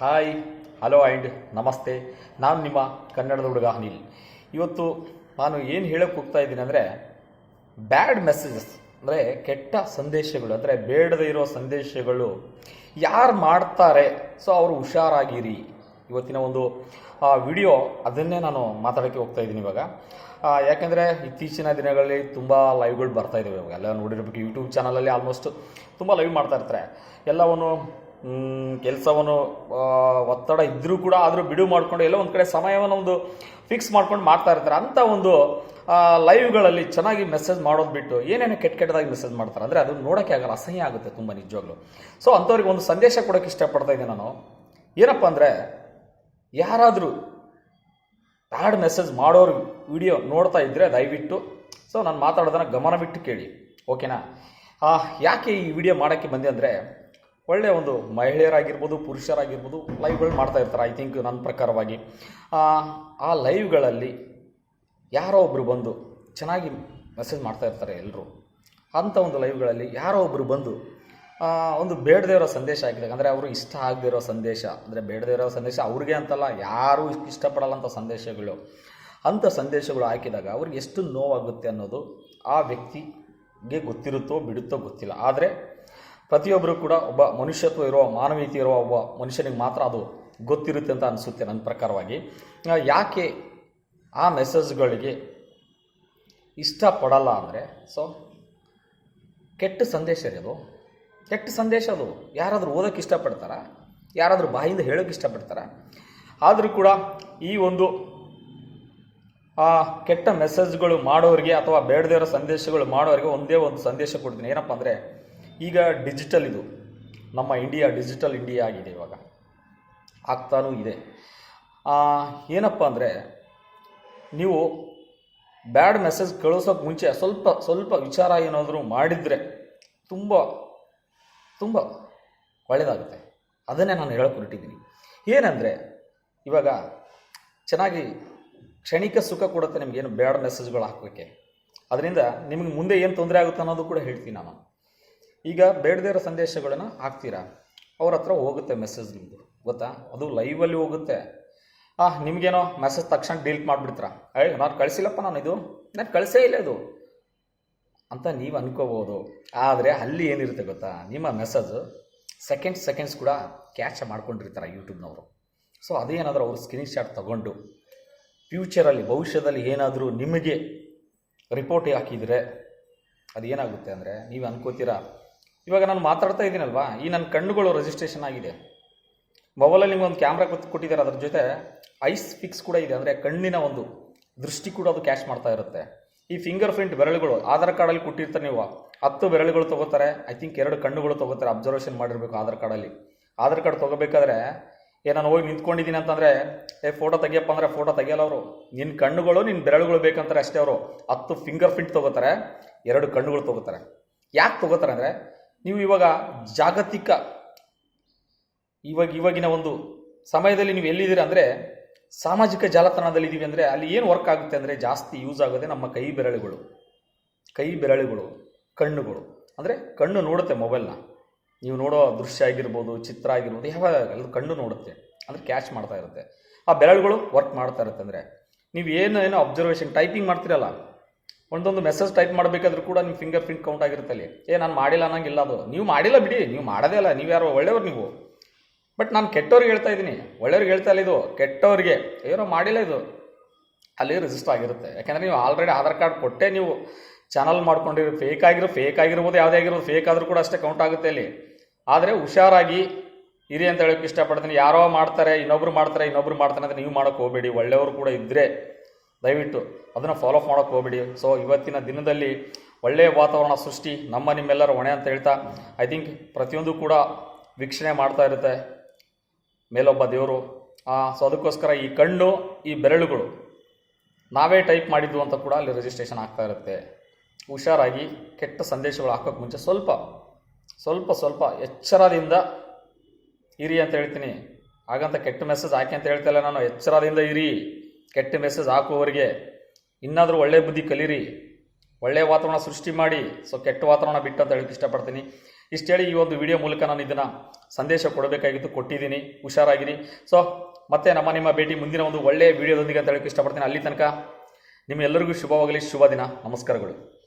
Hi, hello and ನಮಸ್ತೆ. ನಾನು ನಿಮ್ಮ ಕನ್ನಡದ ಹುಡುಗ ಅನಿಲ್. ಇವತ್ತು ನಾನು ಏನು ಹೇಳೋಕೆ ಹೋಗ್ತಾ ಇದ್ದೀನಿ ಅಂದರೆ ಬ್ಯಾಡ್ ಮೆಸೇಜಸ್ ಅಂದರೆ ಕೆಟ್ಟ ಸಂದೇಶಗಳು, ಅಂದರೆ ಬೇಡದೇ ಇರೋ ಸಂದೇಶಗಳು ಯಾರು ಮಾಡ್ತಾರೆ? ಸೊ ಅವರು ಹುಷಾರಾಗಿರಿ. ಇವತ್ತಿನ ಒಂದು ವಿಡಿಯೋ ಅದನ್ನೇ ನಾನು ಮಾತಾಡೋಕ್ಕೆ ಹೋಗ್ತಾ ಇದ್ದೀನಿ ಇವಾಗ. ಯಾಕೆಂದರೆ ಇತ್ತೀಚಿನ ದಿನಗಳಲ್ಲಿ ತುಂಬ ಲೈವ್ಗಳು ಬರ್ತಾ ಇದ್ದಾವೆ ಇವಾಗ. ಎಲ್ಲ ನೋಡಿರ್ಬೇಕು ಯೂಟ್ಯೂಬ್ ಚಾನಲಲ್ಲಿ ಆಲ್ಮೋಸ್ಟ್ ತುಂಬ ಲೈವ್ ಮಾಡ್ತಾ ಇರ್ತಾರೆ. ಎಲ್ಲವನ್ನು ಕೆಲಸವನ್ನು ಒತ್ತಡ ಇದ್ದರೂ ಕೂಡ ಆದರೂ ಬಿಡುವು ಮಾಡಿಕೊಂಡು ಎಲ್ಲ ಒಂದು ಕಡೆ ಸಮಯವನ್ನು ಒಂದು ಫಿಕ್ಸ್ ಮಾಡ್ಕೊಂಡು ಮಾಡ್ತಾ ಇರ್ತಾರೆ. ಅಂಥ ಒಂದು ಲೈವ್ಗಳಲ್ಲಿ ಚೆನ್ನಾಗಿ ಮೆಸೇಜ್ ಮಾಡೋದು ಬಿಟ್ಟು ಏನೇನು ಕೆಟ್ಟ ಕೆಟ್ಟದಾಗಿ ಮೆಸೇಜ್ ಮಾಡ್ತಾರೆ. ಅಂದರೆ ಅದನ್ನು ನೋಡೋಕ್ಕೆ ಆಗಲ್ಲ, ಅಸಹ್ಯ ಆಗುತ್ತೆ ತುಂಬ ನಿಜವಾಗ್ಲೂ. ಸೊ ಅಂಥವ್ರಿಗೆ ಒಂದು ಸಂದೇಶ ಕೊಡೋಕ್ಕೆ ಇಷ್ಟಪಡ್ತಾ ಇದ್ದೆ ನಾನು. ಏನಪ್ಪ ಅಂದರೆ, ಯಾರಾದರೂ ಬ್ಯಾಡ್ ಮೆಸೇಜ್ ಮಾಡೋರು ವಿಡಿಯೋ ನೋಡ್ತಾ ಇದ್ದರೆ ದಯವಿಟ್ಟು ಸೊ ನಾನು ಮಾತಾಡೋದನ್ನು ಗಮನವಿಟ್ಟು ಕೇಳಿ. ಓಕೆನಾ ಯಾಕೆ ಈ ವಿಡಿಯೋ ಮಾಡೋಕ್ಕೆ ಬಂದೆ ಅಂದರೆ ಒಳ್ಳೆಯ ಒಂದು ಮಹಿಳೆಯರಾಗಿರ್ಬೋದು ಪುರುಷರಾಗಿರ್ಬೋದು ಲೈವ್ಗಳು ಮಾಡ್ತಾ ಇರ್ತಾರೆ ಐ ಥಿಂಕ್ ನನ್ನ ಪ್ರಕಾರವಾಗಿ. ಆ, ಲೈವ್ಗಳಲ್ಲಿ ಯಾರೋ ಒಬ್ಬರು ಬಂದು ಚೆನ್ನಾಗಿ ಮೆಸೇಜ್ ಮಾಡ್ತಾ ಇರ್ತಾರೆ ಎಲ್ಲರೂ ಅಂಥ ಒಂದು ಲೈವ್ಗಳಲ್ಲಿ ಯಾರೋ ಒಬ್ಬರು ಬಂದು ಒಂದು ಬೇಡದೇ ಇರೋ ಸಂದೇಶ ಹಾಕಿದಾಗ ಅಂದರೆ ಅವರು ಇಷ್ಟ ಆಗದಿರೋ ಸಂದೇಶ ಅಂದರೆ ಬೇಡದೇ ಇರೋ ಸಂದೇಶ ಅವ್ರಿಗೆ ಅಂತಲ್ಲ ಯಾರೂ ಇಷ್ಟಪಡಲ್ಲಂಥ ಸಂದೇಶಗಳು. ಅಂಥ ಸಂದೇಶಗಳು ಹಾಕಿದಾಗ ಅವ್ರಿಗೆ ಎಷ್ಟು ನೋವಾಗುತ್ತೆ ಅನ್ನೋದು ಆ ವ್ಯಕ್ತಿಗೆ ಗೊತ್ತಿರುತ್ತೋ ಬಿಡುತ್ತೋ ಗೊತ್ತಿಲ್ಲ. ಆದರೆ ಪ್ರತಿಯೊಬ್ಬರು ಕೂಡ ಒಬ್ಬ ಮನುಷ್ಯತ್ವ ಇರುವ, ಮಾನವೀಯತೆ ಇರುವ ಒಬ್ಬ ಮನುಷ್ಯನಿಗೆ ಮಾತ್ರ ಅದು ಗೊತ್ತಿರುತ್ತೆ ಅಂತ ಅನಿಸುತ್ತೆ ನನ್ನ ಪ್ರಕಾರವಾಗಿ. ಯಾಕೆ ಆ ಮೆಸೇಜ್ಗಳಿಗೆ ಇಷ್ಟಪಡಲ್ಲ ಅಂದರೆ ಸೊ ಕೆಟ್ಟ ಸಂದೇಶ ರೀ ಅದು. ಕೆಟ್ಟ ಸಂದೇಶ ಅದು. ಯಾರಾದರೂ ಓದೋಕ್ಕೆ ಇಷ್ಟಪಡ್ತಾರ? ಯಾರಾದರೂ ಬಾಯಿಂದ ಹೇಳೋಕ್ಕೆ ಇಷ್ಟಪಡ್ತಾರ? ಆದರೂ ಕೂಡ ಈ ಒಂದು, ಆ, ಕೆಟ್ಟ ಮೆಸೇಜ್ಗಳು ಮಾಡೋರಿಗೆ ಅಥವಾ ಬೇಡದೇ ಇರೋ ಸಂದೇಶಗಳು ಮಾಡೋರಿಗೆ ಒಂದೇ ಒಂದು ಸಂದೇಶ ಕೊಡ್ತೀನಿ. ಏನಪ್ಪ ಅಂದರೆ ಈಗ ಡಿಜಿಟಲ್ ಇದು. ನಮ್ಮ ಇಂಡಿಯಾ ಡಿಜಿಟಲ್ ಇಂಡಿಯಾ ಆಗಿದೆ ಇವಾಗ. ಆಗ್ತಾನೂ ಇದೆ. ಏನಪ್ಪ ಅಂದರೆ ನೀವು ಬ್ಯಾಡ್ ಮೆಸೇಜ್ ಕಳಿಸೋಕೆ ಮುಂಚೆ ಸ್ವಲ್ಪ ಸ್ವಲ್ಪ ವಿಚಾರ ಏನಾದರೂ ಮಾಡಿದರೆ ತುಂಬ ತುಂಬ ಒಳ್ಳೆಯದಾಗುತ್ತೆ ಅದನ್ನೇ ನಾನು ಹೊರಟಿದ್ದೀನಿ. ಏನಂದರೆ ಇವಾಗ ಚೆನ್ನಾಗಿ ಕ್ಷಣಿಕ ಸುಖ ಕೊಡುತ್ತೆ ನಿಮಗೇನು ಬ್ಯಾಡ್ ಮೆಸೇಜ್ಗಳು ಹಾಕೋಕ್ಕೆ ಅದರಿಂದ ನಿಮಗೆ ಮುಂದೆ ಏನು ತೊಂದರೆ ಆಗುತ್ತೆ ಅನ್ನೋದು ಕೂಡ ಹೇಳ್ತೀನಿ ನಾನು. ಈಗ ಬೇಡದೇ ಇರೋ ಸಂದೇಶಗಳನ್ನು ಹಾಕ್ತೀರಾ? ಅವ್ರ ಹತ್ರ ಹೋಗುತ್ತೆ ಮೆಸೇಜ್ ನಿಮ್ಮದು ಗೊತ್ತಾ? ಅದು ಲೈವಲ್ಲಿ ಹೋಗುತ್ತೆ. ಆ, ನಿಮಗೇನೋ ಮೆಸೇಜ್ ತಕ್ಷಣ ಡಿಲೀಟ್ ಮಾಡಿಬಿಡ್ತೀರಾ? ಅಯ್ಯ ನಾನು ಕಳಿಸಿಲ್ಲಪ್ಪ ನಾನು ಇದು. ನಾನು ಕಳಿಸೇ ಇಲ್ಲ ಇದು. ಅಂತ ನೀವು ಅನ್ಕೋಬೋದು. ಆದರೆ ಅಲ್ಲಿ ಏನಿರುತ್ತೆ ಗೊತ್ತಾ? ನಿಮ್ಮ ಮೆಸೇಜ್ ಸೆಕೆಂಡ್ ಸೆಕೆಂಡ್ಸ್ ಕೂಡ ಕ್ಯಾಚ್ ಮಾಡ್ಕೊಂಡಿರ್ತಾರೆ ಯೂಟ್ಯೂಬ್ನವರು ಸೊ ಅದೇನಾದರೂ ಅವರು ಸ್ಕ್ರೀನ್ ಶಾಟ್ ತಗೊಂಡು ಫ್ಯೂಚರಲ್ಲಿ ಭವಿಷ್ಯದಲ್ಲಿ ಏನಾದರೂ ನಿಮಗೆ ರಿಪೋರ್ಟ್ ಹಾಕಿದರೆ ಅದೇನಾಗುತ್ತೆ ಅಂದರೆ, ನೀವು ಅನ್ಕೋತೀರಾ? ಇವಾಗ ನಾನು ಮಾತಾಡ್ತಾ ಇದ್ದೀನಲ್ವಾ? ಈ ನನ್ನ ಕಣ್ಣುಗಳು ರಿಜಿಸ್ಟ್ರೇಷನ್ ಆಗಿದೆ. ಮೊಬೈಲಲ್ಲಿ ನಿಮ್ಗೊಂದು ಕ್ಯಾಮ್ರಾ ಕೊಟ್ಟಿದ್ದಾರೆ, ಅದ್ರ ಜೊತೆ ಐಸ್ ಫಿಕ್ಸ್ ಕೂಡ ಇದೆ. ಅಂದರೆ ಕಣ್ಣಿನ ಒಂದು ದೃಷ್ಟಿ ಕೂಡ ಅದು ಕ್ಯಾಶ್ ಮಾಡ್ತಾ ಇರುತ್ತೆ. ಈ ಫಿಂಗರ್ ಪ್ರಿಂಟ್ ಬೆರಳುಗಳು, ಆಧಾರ್ ಕಾರ್ಡಲ್ಲಿ ಕೊಟ್ಟಿರ್ತಾರೆ ನೀವು. ಹತ್ತು ಬೆರಳುಗಳು ತೊಗೋತಾರೆ. ಐ ಥಿಂಕ್ ಎರಡು ಕಣ್ಣುಗಳು ತೊಗೋತಾರೆ. ಅಬ್ಸರ್ವೇಷನ್ ಮಾಡಿರಬೇಕು ಆಧಾರ್ ಕಾರ್ಡಲ್ಲಿ. ಆಧಾರ್ ಕಾರ್ಡ್ ತೊಗೋಬೇಕಾದ್ರೆ ಏ, ನಾನು ಹೋಗಿ ನಿಂತ್ಕೊಂಡಿದ್ದೀನಿ ಅಂತಂದರೆ, ಏ ಫೋಟೋ ತೆಗಿಯಪ್ಪ ಅಂದರೆ ಫೋಟೋ ತೆಗಿಯಲ್ಲ ಅವರು. ನಿನ್ನ ಕಣ್ಣುಗಳು ನಿನ್ನ ಬೆರಳುಗಳು ಬೇಕಂತಾರೆ ಅಷ್ಟೇ ಅವರು. ಹತ್ತು ಫಿಂಗರ್ ಪ್ರಿಂಟ್ ತೊಗೋತಾರೆ. ಎರಡು ಕಣ್ಣುಗಳು ತೊಗೋತಾರೆ. ಯಾಕೆ ತೊಗೋತಾರೆ ಅಂದರೆ ನೀವು ಇವಾಗ ಜಾಗತಿಕ ಇವಾಗ ಇವಾಗಿನ ಒಂದು ಸಮಯದಲ್ಲಿ ನೀವು ಎಲ್ಲಿದ್ದೀರ ಅಂದರೆ ಸಾಮಾಜಿಕ ಜಾಲತಾಣದಲ್ಲಿ ಇದ್ದೀವಿ ಅಂದರೆ ಅಲ್ಲಿ ಏನು ವರ್ಕ್ ಆಗುತ್ತೆ ಅಂದರೆ ಜಾಸ್ತಿ ಯೂಸ್ ಆಗೋದೆ ನಮ್ಮ ಕೈ ಬೆರಳುಗಳು. ಕೈ ಬೆರಳುಗಳು, ಕಣ್ಣುಗಳು. ಅಂದರೆ ಕಣ್ಣು ನೋಡುತ್ತೆ ಮೊಬೈಲ್ನ ನೀವು ನೋಡೋ ದೃಶ್ಯ ಆಗಿರ್ಬೋದು, ಚಿತ್ರ ಆಗಿರ್ಬೋದು, ಯಾವಾಗ ಅದು ಕಣ್ಣು ನೋಡುತ್ತೆ. ಅಂದರೆ ಕ್ಯಾಚ್ ಮಾಡ್ತಾ ಇರುತ್ತೆ. ಆ ಬೆರಳುಗಳು ವರ್ಕ್ ಮಾಡ್ತಾ ಇರುತ್ತೆ ಅಂದರೆ. ನೀವು ಏನು ಏನೋ ಅಬ್ಸರ್ವೇಷನ್ ಟೈಪಿಂಗ್ ಮಾಡ್ತೀರಲ್ಲ ಒಂದೊಂದು ಮೆಸೇಜ್ ಟೈಪ್ ಮಾಡಬೇಕಾದ್ರೂ ಕೂಡ ನಿಮ್ಮ ಫಿಂಗರ್ ಪ್ರಿಂಟ್ ಕೌಂಟ್ ಆಗಿರುತ್ತೆ ಅಲ್ಲಿ. ಏ, ನಾನು ಮಾಡಿಲ್ಲ ಅನ್ನಂಗಿಲ್ಲ ಅದು. ನೀವು ಮಾಡಿಲ್ಲ ಬಿಡಿ. ನೀವು ಮಾಡೋದೇ ಅಲ್ಲ. ನೀವು ಯಾರೋ ಒಳ್ಳೆಯವ್ರು ನೀವು. ಬಟ್ ನಾನು ಕೆಟ್ಟವ್ರಿಗೆ ಹೇಳ್ತಾ ಇದ್ದೀನಿ. ಒಳ್ಳೆಯವ್ರಿಗೆ ಹೇಳ್ತಾ ಇಲ್ಲ ಇದು. ಕೆಟ್ಟವ್ರಿಗೆ. ಏನೋ ಮಾಡಿಲ್ಲ ಇದು. ಅಲ್ಲಿ ರಿಜಿಸ್ಟರ್ ಆಗಿರುತ್ತೆ. ಯಾಕೆಂದರೆ ನೀವು ಆಲ್ರೆಡಿ ಆಧಾರ್ ಕಾರ್ಡ್ ಕೊಟ್ಟೆ ನೀವು ಚಾನಲ್ ಮಾಡ್ಕೊಂಡಿರೋ ಫೇಕ್ ಆಗಿರೋ ಫೇಕ್ ಆಗಿರ್ಬೋದು, ಯಾವುದೇ ಆಗಿರೋದು ಫೇಕ್ ಆದರೂ ಕೂಡ ಅಷ್ಟೇ ಕೌಂಟ್ ಆಗುತ್ತೆ ಅಲ್ಲಿ. ಆದರೆ ಹುಷಾರಾಗಿ ಇರಿ ಅಂತ ಹೇಳೋಕ್ಕೆ ಇಷ್ಟಪಡ್ತೀನಿ. ಯಾರೋ ಮಾಡ್ತಾರೆ, ಇನ್ನೊಬ್ರು ಮಾಡ್ತಾರೆ ಇನ್ನೊಬ್ರು ಮಾಡ್ತಾರೆ ಅಂತ ನೀವು ಮಾಡೋಕ್ಕೆ ಹೋಗಬೇಡಿ. ಒಳ್ಳೆಯವರು ಕೂಡ ಇದ್ದರೆ ದಯವಿಟ್ಟು ಅದನ್ನು ಫಾಲೋ ಮಾಡೋಕ್ಕೆ ಹೋಗಬೇಡಿ. ಸೊ ಇವತ್ತಿನ ದಿನದಲ್ಲಿ ಒಳ್ಳೆಯ ವಾತಾವರಣ ಸೃಷ್ಟಿ ನಮ್ಮ ನಿಮ್ಮೆಲ್ಲರ ಹೊಣೆ ಅಂತ ಹೇಳ್ತಾ ಐ ಥಿಂಕ್ ಪ್ರತಿಯೊಂದು ಕೂಡ ವೀಕ್ಷಣೆ ಮಾಡ್ತಾ ಇರುತ್ತೆ ಮೇಲೊಬ್ಬ ದೇವರು. ಸೊ ಅದಕ್ಕೋಸ್ಕರ ಈ ಕಣ್ಣು, ಈ ಬೆರಳುಗಳು ನಾವೇ ಟೈಪ್ ಮಾಡಿದ್ದು ಅಂತ ಕೂಡ ಅಲ್ಲಿ ರಿಜಿಸ್ಟ್ರೇಷನ್ ಆಗ್ತಾ ಇರುತ್ತೆ. ಹುಷಾರಾಗಿ ಕೆಟ್ಟ ಸಂದೇಶಗಳು ಹಾಕೋಕ್ಕೆ ಮುಂಚೆ ಸ್ವಲ್ಪ ಸ್ವಲ್ಪ ಸ್ವಲ್ಪ ಎಚ್ಚರದಿಂದ ಇರಿ ಅಂತ ಹೇಳ್ತೀನಿ. ಹಾಗಂತ ಕೆಟ್ಟ ಮೆಸೇಜ್ ಹಾಕಿ ಅಂತ ಹೇಳ್ತಾ ಇಲ್ಲ ನಾನು, ಎಚ್ಚರದಿಂದ ಇರಿ. ಕೆಟ್ಟ ಮೆಸೇಜ್ ಹಾಕುವವರಿಗೆ ಇನ್ನಾದರೂ ಒಳ್ಳೆಯ ಬುದ್ಧಿ ಕಲೀರಿ. ಒಳ್ಳೆಯ ವಾತಾವರಣ ಸೃಷ್ಟಿ ಮಾಡಿ. ಸೊ ಕೆಟ್ಟ ವಾತಾವರಣ ಬಿಟ್ಟು ಅಂತ ಹೇಳಕ್ಕೆ ಇಷ್ಟಪಡ್ತೀನಿ. ಇಷ್ಟು ಹೇಳಿ ಈ ಒಂದು ವಿಡಿಯೋ ಮೂಲಕ ನಾನು ಇದನ್ನು ಸಂದೇಶ ಕೊಡಬೇಕಾಗಿತ್ತು, ಕೊಟ್ಟಿದ್ದೀನಿ. ಹುಷಾರಾಗಿರಿ. ಸೊ ಮತ್ತೆ ನಮ್ಮ ನಿಮ್ಮ ಭೇಟಿ ಮುಂದಿನ ಒಂದು ಒಳ್ಳೆಯ ವಿಡಿಯೋದೊಂದಿಗೆ ಅಂತ ಹೇಳಕ್ಕೆ ಇಷ್ಟಪಡ್ತೀನಿ. ಅಲ್ಲಿ ತನಕ ನಿಮ್ಮೆಲ್ಲರಿಗೂ ಶುಭವಾಗಲಿ, ಶುಭ ದಿನ. ನಮಸ್ಕಾರಗಳು.